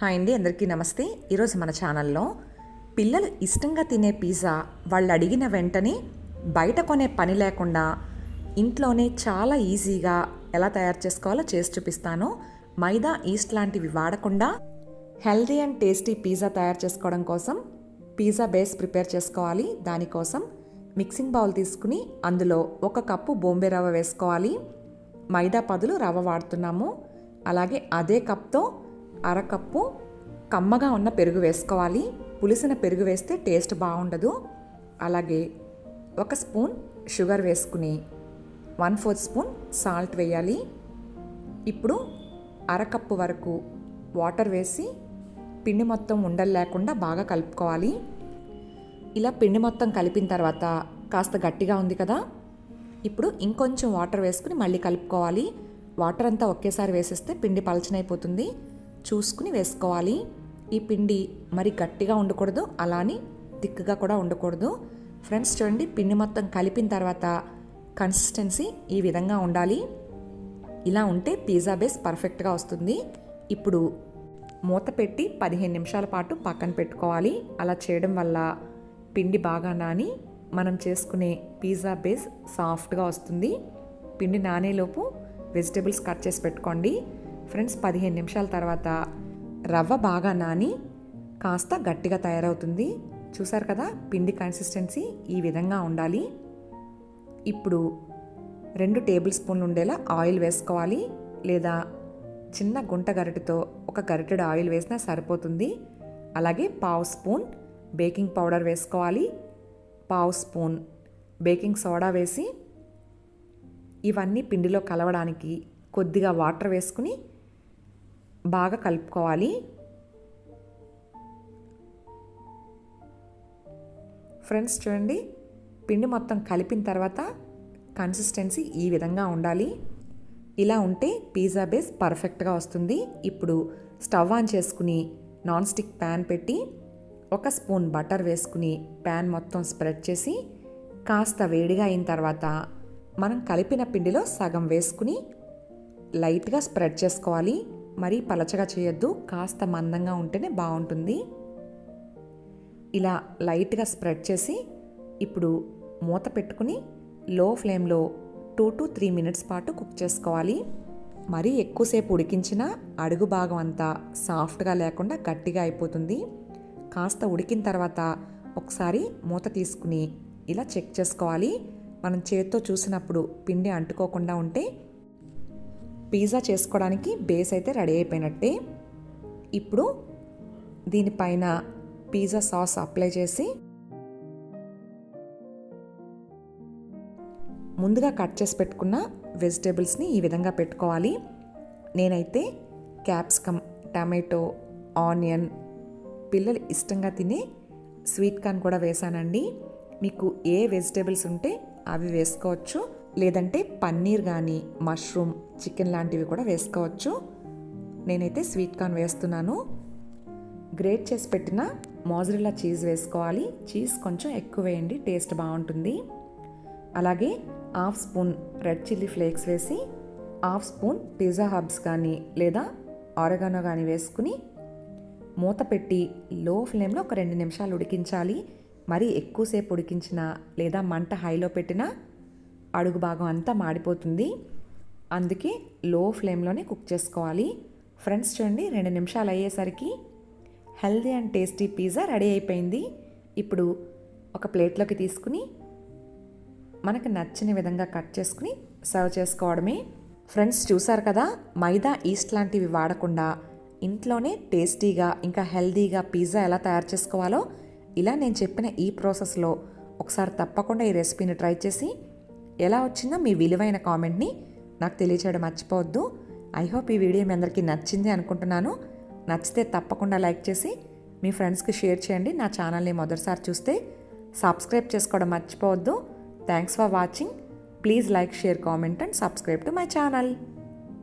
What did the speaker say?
Hi అండి అందరికీ నమస్తే. ఈరోజు మన ఛానల్లో పిల్లలు ఇష్టంగా తినే పిజ్జా వాళ్ళు అడిగిన వెంటనే బయట కొనే పని లేకుండా ఇంట్లోనే చాలా ఈజీగా ఎలా తయారు చేసుకోవాలో చేసి చూపిస్తాను. మైదా ఈస్ట్ లాంటివి వాడకుండా హెల్దీ అండ్ టేస్టీ పిజ్జా తయారు చేసుకోవడం కోసం పిజ్జా బేస్ ప్రిపేర్ చేసుకోవాలి. దానికోసం మిక్సింగ్ బౌల్ తీసుకుని అందులో ఒక కప్పు బొంబే రవ్వ వేసుకోవాలి. మైదా పదులు రవ్వ వాడుతున్నాము. అలాగే అదే కప్తో అరకప్పు కమ్మగా ఉన్న పెరుగు వేసుకోవాలి. పులిసిన పెరుగు వేస్తే టేస్ట్ బాగుండదు. అలాగే ఒక స్పూన్ షుగర్ వేసుకుని వన్ ఫోర్త్ స్పూన్ సాల్ట్ వేయాలి. ఇప్పుడు అరకప్పు వరకు వాటర్ వేసి పిండి మొత్తం ఉండలు లేకుండా బాగా కలుపుకోవాలి. ఇలా పిండి మొత్తం కలిపిన తర్వాత కాస్త గట్టిగా ఉంది కదా ఇప్పుడు ఇంకొంచెం వాటర్ వేసుకుని మళ్ళీ కలుపుకోవాలి. వాటర్ అంతా ఒకేసారి వేసేస్తే పిండి పలచనైపోతుంది. చూసుకుని వేసుకోవాలి. ఈ పిండి మరి గట్టిగా ఉండకూడదు అలాని దిక్కుగా కూడా ఉండకూడదు. ఫ్రెండ్స్ చూడండి పిండి మొత్తం కలిపిన తర్వాత కన్సిస్టెన్సీ ఈ విధంగా ఉండాలి. ఇలా ఉంటే పిజ్జా బేస్ పర్ఫెక్ట్గా వస్తుంది. ఇప్పుడు మూత పెట్టి పదిహేను నిమిషాల పాటు పక్కన పెట్టుకోవాలి. అలా చేయడం వల్ల పిండి బాగా నాని మనం చేసుకునే పిజ్జా బేస్ సాఫ్ట్గా వస్తుంది. పిండి నానేలోపు వెజిటేబుల్స్ కట్ చేసి పెట్టుకోండి. ఫ్రెండ్స్ పదిహేను నిమిషాల తర్వాత రవ్వ బాగా నాని కాస్త గట్టిగా తయారవుతుంది. చూసారు కదా పిండి కన్సిస్టెన్సీ ఈ విధంగా ఉండాలి. ఇప్పుడు రెండు టేబుల్ స్పూన్లు ఉండేలా ఆయిల్ వేసుకోవాలి. లేదా చిన్న గుంట గరిటెతో ఒక గరిటెడు ఆయిల్ వేసినా సరిపోతుంది. అలాగే పావు స్పూన్ బేకింగ్ పౌడర్ వేసుకోవాలి. పావు స్పూన్ బేకింగ్ సోడా వేసి ఇవన్నీ పిండిలో కలవడానికి కొద్దిగా వాటర్ వేసుకుని బాగా కలుపుకోవాలి. ఫ్రెండ్స్ చూడండి పిండి మొత్తం కలిపిన తర్వాత కన్సిస్టెన్సీ ఈ విధంగా ఉండాలి. ఇలా ఉంటే పిజ్జా బేస్ పర్ఫెక్ట్గా వస్తుంది. ఇప్పుడు స్టవ్ ఆన్ చేసుకుని నాన్ స్టిక్ ప్యాన్ పెట్టి ఒక స్పూన్ బటర్ వేసుకుని ప్యాన్ మొత్తం స్ప్రెడ్ చేసి కాస్త వేడిగా అయిన తర్వాత మనం కలిపిన పిండిలో సగం వేసుకుని లైట్గా స్ప్రెడ్ చేసుకోవాలి. మరీ పలచగా చేయొద్దు కాస్త మందంగా ఉంటేనే బాగుంటుంది. ఇలా లైట్గా స్ప్రెడ్ చేసి ఇప్పుడు మూత పెట్టుకుని లో ఫ్లేమ్లో టూ టు త్రీ మినిట్స్ పాటు కుక్ చేసుకోవాలి. మరీ ఎక్కువసేపు ఉడికించినా అడుగు భాగం అంతా సాఫ్ట్గా లేకుండా గట్టిగా అయిపోతుంది. కాస్త ఉడికిన తర్వాత ఒకసారి మూత తీసుకుని ఇలా చెక్ చేసుకోవాలి. మనం చేత్తో చూసినప్పుడు పిండి అంటుకోకుండా ఉంటే పిజ్జా చేసుకోవడానికి బేస్ అయితే రెడీ అయిపోయినట్టే. ఇప్పుడు దీనిపైన పిజ్జా సాస్ అప్లై చేసి ముందుగా కట్ చేసి పెట్టుకున్న వెజిటేబుల్స్ని ఈ విధంగా పెట్టుకోవాలి. నేనైతే క్యాప్సికమ్ టమాటో ఆనియన్ పిల్లలు ఇష్టంగా తినే స్వీట్ కార్న్ కూడా వేసానండి. మీకు ఏ వెజిటేబుల్స్ ఉంటే అవి వేసుకోవచ్చు. లేదంటే పన్నీర్ కానీ మష్రూమ్ చికెన్ లాంటివి కూడా వేసుకోవచ్చు. నేనైతే స్వీట్ కార్న్ వేస్తున్నాను. గ్రేట్ చేసి పెట్టిన మోజరిల్లా చీజ్ వేసుకోవాలి. చీజ్ కొంచెం ఎక్కువ వేయండి టేస్ట్ బాగుంటుంది. అలాగే half spoon red chilli flakes వేసి హాఫ్ స్పూన్ పిజ్జా హబ్స్ కానీ లేదా ఆరగానో కానీ వేసుకుని మూత పెట్టి లో ఫ్లేమ్లో ఒక రెండు నిమిషాలు ఉడికించాలి. మరీ ఎక్కువసేపు ఉడికించినా లేదా మంట హైలో పెట్టినా అడుగు భాగం అంతా మాడిపోతుంది. అందుకే లో ఫ్లేమ్లోనే కుక్ చేసుకోవాలి. ఫ్రెండ్స్ చూడండి రెండు నిమిషాలు అయ్యేసరికి healthy and tasty pizza ready అయిపోయింది. ఇప్పుడు ఒక ప్లేట్లోకి తీసుకుని మనకు నచ్చిన విధంగా కట్ చేసుకుని సర్వ్ చేసుకోవడమే. ఫ్రెండ్స్ చూసారు కదా మైదా ఈస్ట్ లాంటివి వాడకుండా ఇంట్లోనే టేస్టీగా ఇంకా హెల్దీగా పిజ్జా ఎలా తయారు చేసుకోవాలో ఇలా నేను చెప్పిన ఈ ప్రాసెస్లో ఒకసారి తప్పకుండా ఈ రెసిపీని ట్రై చేసి ఎలా వచ్చిందో మీ విలువైన కామెంట్ని నాకు తెలియచేయడం మర్చిపోవద్దు. ఐ హోప్ ఈ వీడియో మీ అందరికీ నచ్చింది అనుకుంటున్నాను. నచ్చితే తప్పకుండా లైక్ చేసి మీ ఫ్రెండ్స్కి షేర్ చేయండి. నా ఛానల్ని మొదటిసారి చూస్తే సబ్స్క్రైబ్ చేసుకోవడం మర్చిపోవద్దు. Thanks for watching please like share comment and subscribe to my channel